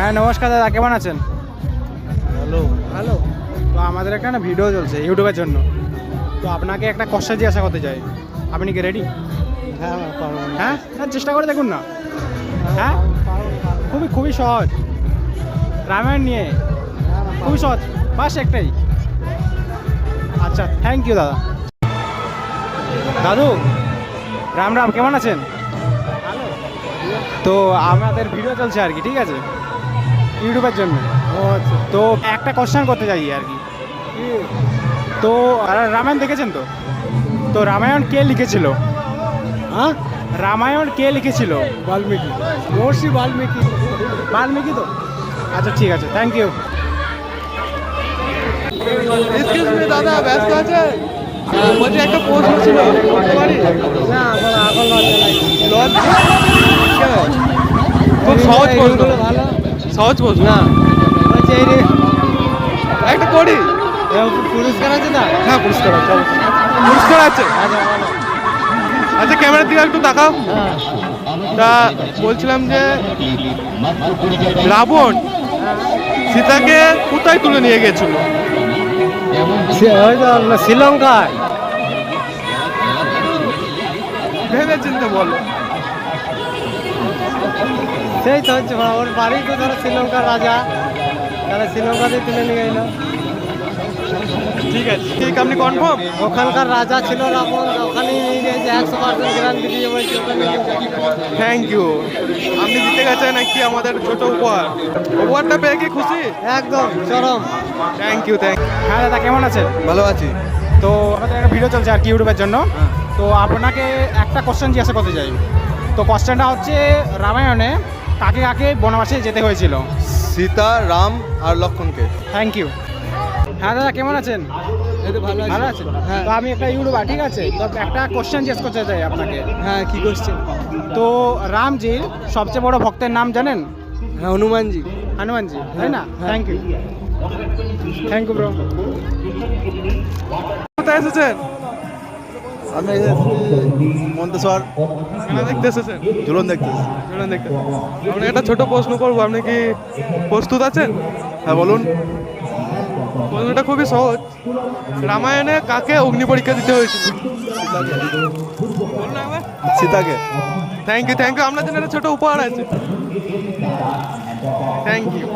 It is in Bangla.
হ্যাঁ নমস্কার দাদা কেমন আছেন? হ্যালো ভালো। তো আমাদের এখানে ভিডিও চলছে ইউটিউবের জন্য। তো আপনাকে একটা কোশ্চেন জিজ্ঞাসা করতে চাই। আপনি কি রেডি হ্যাঁ হ্যাঁ হ্যাঁ? চেষ্টা করে দেখুন না। হ্যাঁ? খুবই খুবই সহজ। রামায়ণ নিয়ে। খুবই সহজ। বাস একটাই। আচ্ছা থ্যাংক ইউ দাদা। দাদু রাম রাম কেমন আছেন? তো আমাদের ভিডিও চলছে আর কি ঠিক আছে? ইউটিউবের জন্য। তো একটা কোশ্চেন করতে চাই আর কি। তো আর রামায়ণ দেখেছেন তো? তো রামায়ণ কে লিখেছিল? হ্যাঁ? রামায়ণ কে লিখেছিল? বাল্মীকি। মহর্ষি বাল্মীকি। বাল্মীকি তো? আচ্ছা ঠিক আছে। থ্যাংক ইউ এক্সকিউজ মি দাদা ব্যস্ত আছে বলছি একটা প্রশ্ন ছিল না এখন এখন লজ খুব সহজ প্রশ্ন। ভালো? সহজ প্রশ্ন না। বলছি এই রে একটা করি। পুরস্কার আছে না? হ্যাঁ পুরস্কার আছে। পুরস্কার আছে। আচ্ছা ক্যামেরার দিকে একটু তাকাও। তা বলছিলাম যে রাবণ সীতাকে কোথায় তুলে নিয়ে গেছিল? শ্রীলঙ্কায়। ভেবে চিন্তে বলো। সেই তো হচ্ছে ওর বাড়ি তো ধরো শ্রীলঙ্কার রাজা। তাহলে শ্রীলঙ্কাতে তুলে নিয়ে এলো। ঠিক আছে। ঠিক আপনি কনফার্ম ওখানকার রাজা ছিল রাবণ ওখানেই নিয়ে গেছে একশো পার্সেন্ট গ্যারান্টি দিয়ে বলছে। থ্যাংক ইউ আপনি জিতে গেছেন একটি আমাদের ছোট উপহার? উপহারটা পেয়ে কি খুশি? একদম চরম। থ্যাংক ইউ থ্যাংক হ্যাঁ দাদা কেমন আছেন? ভালো আছি। তো আমাদের একটা ভিডিও চলছে আর কি ইউটিউবের জন্য। তো আপনাকে একটা কোশ্চেন জিজ্ঞাসা করতে চাই। তো কোশ্চেনটা হচ্ছে রামায়ণে কাকে কাকে বনবাসে যেতে হয়েছিল? সীতা রাম আর লক্ষণকে। থ্যাংক ইউ হ্যাঁ দাদা কেমন আছেন? ভালো ভালো আছেন? তো আমি একটা ইউটিউবার ঠিক আছে? তো একটা কোশ্চেন জিজ্ঞেস করতে চাই আপনাকে। হ্যাঁ কি কোশ্চেন তো রামজির সবচেয়ে বড় ভক্তের নাম জানেন? হ্যাঁ হনুমানজি। হনুমানজি তাই না? হ্যাঁ। Thank you thank you bro কোথায় এসেছেন? আমি মন্তেশ্বর। খেলা দেখতে এসেছেন ঝুলন দেখতেছি। চলুন দেখতে আপনাকে একটা ছোট প্রশ্ন করব আপনি কি প্রস্তুত আছেন? হ্যাঁ বলুন। প্রশ্নটা খুবই সহজ। রামায়ণে কাকে অগ্নি পরীক্ষা দিতে হয়েছিল? সীতাকে। থ্যাংক ইউ থ্যাংক ইউ আপনার জন্য একটা ছোট উপহার আছে। Thank you